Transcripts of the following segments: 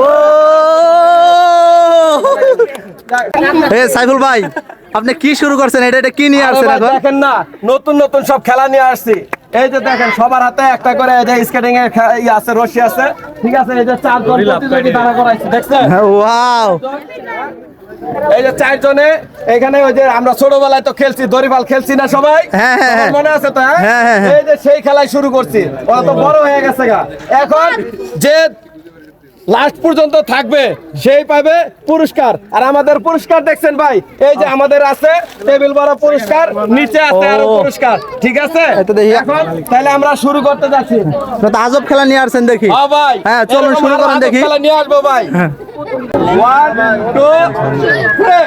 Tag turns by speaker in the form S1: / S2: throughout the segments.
S1: ও এ সাইফুল ভাই আপনি কি শুরু করছেন? এটা এটা কি নিয়ে আসছেন এখন?
S2: দেখেন না নতুন নতুন সব খেলা নিয়ে আসছি। এই যে দেখেন সবার হাতে একটা করে এই যে স্কেটিং এর ই আছে রশি আছে। ঠিক আছে এই যে চারজন প্রতিযোগী দাঁড়া করাইছি দেখছেন?
S1: ওয়াও।
S2: এই যে চারজনে এখানে ওই যে আমরা ছোটবেলায় তো খেলছি দড়িবাল খেলছি না সবাই
S1: হ্যাঁ, হ্যাঁ, হ্যাঁ।
S2: মনে আছে তো। এই যে সেই খেলাই শুরু করছি ওরা তো বড় হয়ে গেছে গা এখন যে লাস্ট পর্যন্ত থাকবে সেই পাবে পুরস্কার। আর আমাদের পুরস্কার দেখছেন ভাই এই যে আমাদের আছে টেবিল বড় পুরস্কার নিচে আছে
S1: আরও
S2: পুরস্কার ঠিক আছে। এখন তাহলে আমরা শুরু করতে যাচ্ছি।
S1: আজব খেলা নিয়ে আসছেন দেখি।
S2: হ্যাঁ ভাই
S1: হ্যাঁ চলুন শুরু করেন দেখি।
S2: খেলা নিয়ে আসব ভাই। ওয়ান টু থ্রি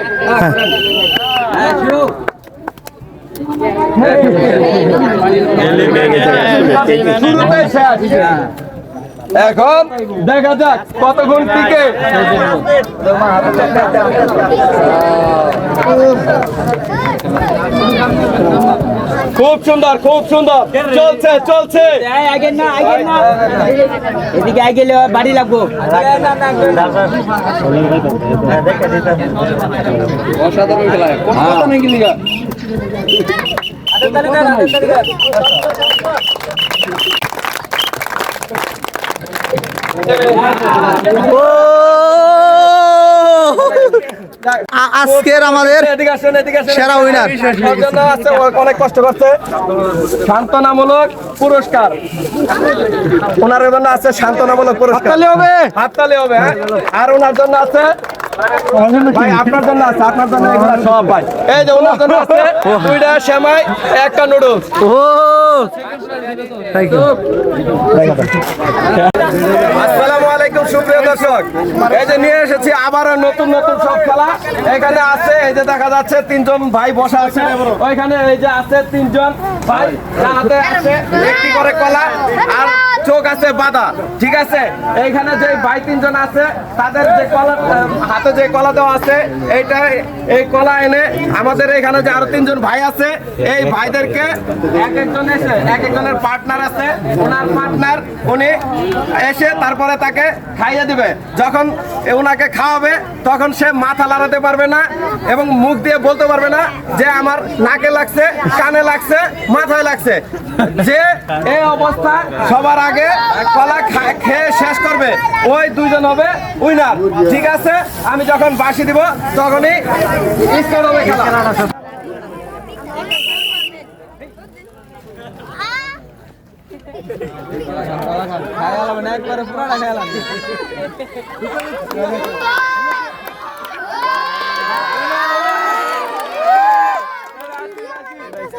S2: শেষ। এখন দেখা যাক কতক্ষণ টিকে। খুব সুন্দর খুব সুন্দর। চলছে চলছে।
S3: আগে না আগে না এদিকে আগে গেলে বাড়ি লাগবো
S1: ও আ- আজকের আমাদের
S2: এদিকে আসেন, এদিকে আসেন।
S1: সেরা
S2: ও অনেক কষ্ট করছে। সান্ত্বনামূলক পুরস্কার। ওনার জন্য আছে সান্ত্বনামূলক পুরস্কার। হাততালি হবে। হাততালি হবে হ্যাঁ? আর ওনার জন্য আছে ভাই আপনার জন্য আছে আপনার জন্য এগুলো সব ভাই। এই যে ওনার জন্য আছে দুইটা একটা নুডলস।
S1: ও থ্যাংক ইউ
S2: আসসালামু আলাইকুম, সুপ্রিয় দর্শক। এই যে নিয়ে এসেছি আবারও নতুন নতুন সব খেলা। এখানে আছে, এই যে দেখা যাচ্ছে, তিনজন ভাই বসা আছে। ওইখানে এই যে আছে তিনজন ভাই হাতে আছে একটি করে কলা। আর চোখ আছে, বাধা। ঠিক আছে? এইখানে যে ভাই তিনজন আছে, তাদের যে কলা হাতে যে কলা দেওয়া আছে, এইটা, এই কলা এনে আমাদের এখানে যে আরও তিনজন ভাই আছে, এই ভাইদেরকে এক একজন এসে, এক একজনের পার্টনার আছে। ওনার পার্টনার উনি এসে তারপরে তাকে খাইয়ে দিবে। যখন ওনাকে খাওয়াবে, তখন সে মাথা লাড়াতে পারবে না এবং মুখ দিয়ে বলতে পারবে না যে আমার নাকে লাগছে, কানে লাগছে, মাথায় লাগছে। যে এই অবস্থা সবার আগে কলা খেয়ে শেষ করবে। ওই দুইজন হবে উইনার ঠিক আছে? আমি যখন বাসি দিব, তখনই হবে খেলা। খেয়াল একবারে পুরাটা খেয়াল